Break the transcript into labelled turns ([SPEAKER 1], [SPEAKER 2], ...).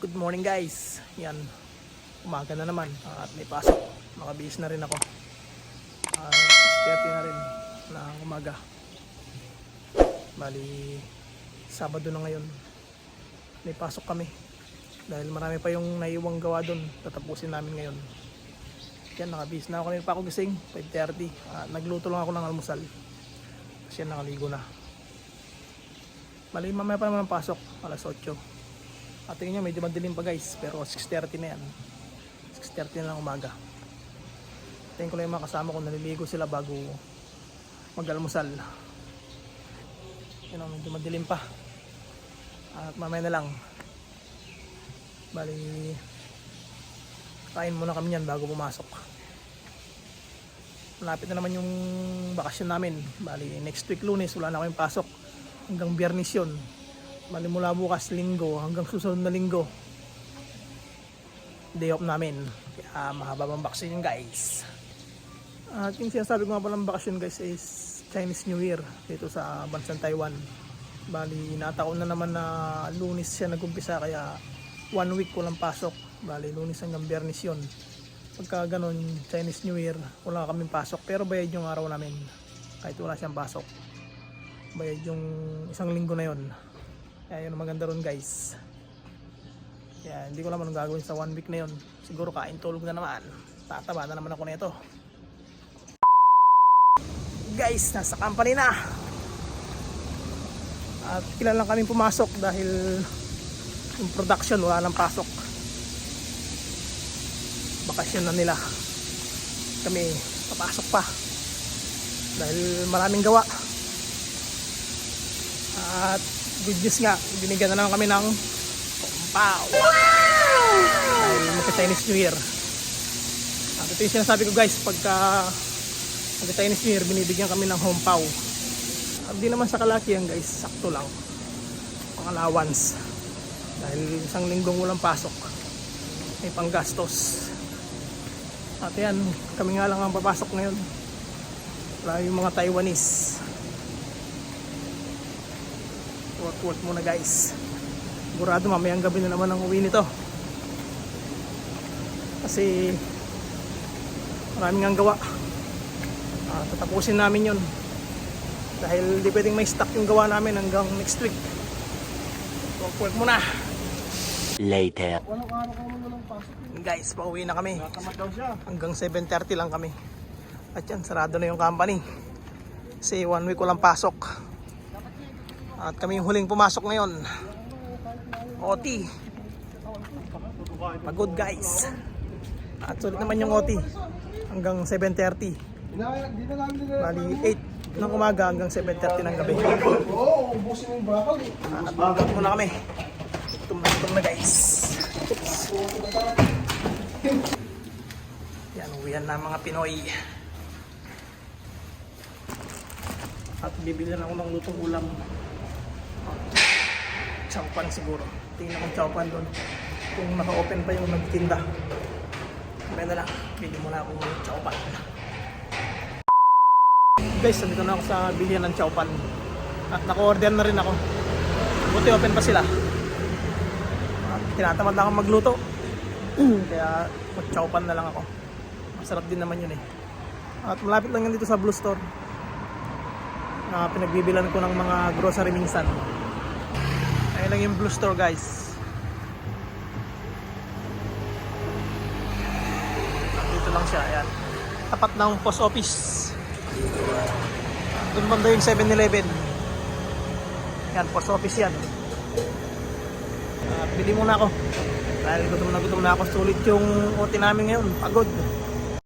[SPEAKER 1] Good morning guys. Yan. Umaga na naman. Ah, At may pasok. Makabihis na rin ako. Uh, 6.30 na rin ng umaga. Bali, Sabado na ngayon. May pasok kami. Dahil marami pa yung naiwang gawa doon. Tatapusin namin ngayon. Yan, nakabihis na ako. Kanina pa ako gising. 5.30. Ah, nagluto lang ako ng almusal. Kasi yan, nakaligo na. Bali, mamaya pa naman ang pasok. Alas 8. At tingin nyo, medyo madilim pa guys. Pero 6.30 na yan. 6.30 na ng umaga. Tingin ko lang yung mga kasama ko naliligo sila bago mag-almusal. Yun o, medyo madilim pa. At mamaya na lang. Bali, kain muna kami yan bago pumasok. Malapit na naman yung bakasyon namin. Bali, next week lunes, wala na kayong pasok. Hanggang biyernes yun. Bali mula bukas linggo hanggang susunod na linggo. Day off namin. Kaya mahaba ang bakasyon yun guys. At yung sinasabi ko nga palang bakasyon guys is Chinese New Year dito sa bansang Taiwan. Bali, nataon na naman na lunis siya nagumpisa kaya one week walang pasok. Bali, lunis hanggang biyernes yun. Pagka ganun, Chinese New Year, wala kaming pasok. Pero bayad yung araw namin. Kahit wala siyang pasok. Bayad yung isang linggo na yon. Yun ang maganda ron guys. Kaya hindi ko naman anong gagawin sa one week na yon. Siguro kain tulog na naman. Tataba na naman ako nito. Guys, nasa company na. At ilan lang kami pumasok dahil yung production wala nang pasok. Bakasyon na nila. Kami papasok pa. Dahil maraming gawa. At good news nga, binigyan na naman kami ng pompaw. Dahil magka-Chinese New Year. At ito yung sinasabi ko guys, pagka magka-Chinese New Year, binibigyan kami ng hompaw. At di naman sa kalakihan guys, sakto lang. Pang allowance. Dahil isang linggong walang pasok. May panggastos. At yan, kami nga lang ang papasok ngayon. Wala yung mga Taiwanese. Work work muna guys. Sigurado mamayang gabi na naman ang uwi nito. Kasi maraming ang gawa. Ah, tatapusin namin yon Dahil di pwedeng may stock yung gawa namin hanggang next week. Work work muna.
[SPEAKER 2] Later.
[SPEAKER 1] Guys, pauwi na kami. Hanggang 7.30 lang kami. At yan, sarado na yung company. Kasi one week walang pasok. At kami huling pumasok ngayon. OT. Pagod guys. At sulit naman yung OT. Hanggang 7.30.
[SPEAKER 3] Ina- Di na namin nila.
[SPEAKER 1] Bali 8 ng umaga hanggang 7.30 ng gabi.
[SPEAKER 3] Oo, ubusin yung bakal eh.
[SPEAKER 1] At bagat muna kami. Gutom na guys. Yan, uwihan na mga Pinoy. At bibili na ako ng lutong ulam. Chowpan siguro. Tingnan ko chowpan doon. Kung naka-open pa yung nagtinda. Kaya na lang, bili muna ako ng chowpan. Guys, nandito na ako sa bilihan ng chowpan. At naka-order na rin ako. Buti open pa sila. At tinatamad na ako magluto. Kaya mag-chowpan na lang ako. Masarap din naman yun eh. At malapit lang yan dito sa Blue Store. Na pinagbibilan ko ng mga grocery minsan. Ayun lang yung Blue Store guys. Dito lang siya, ayan. Tapat ng post office. Doon banda yung 7-Eleven. Yan, post office yan. Ah, bili muna ako. Dahil gutom na gutom na ako. Sulit yung OT namin ngayon. Pagod.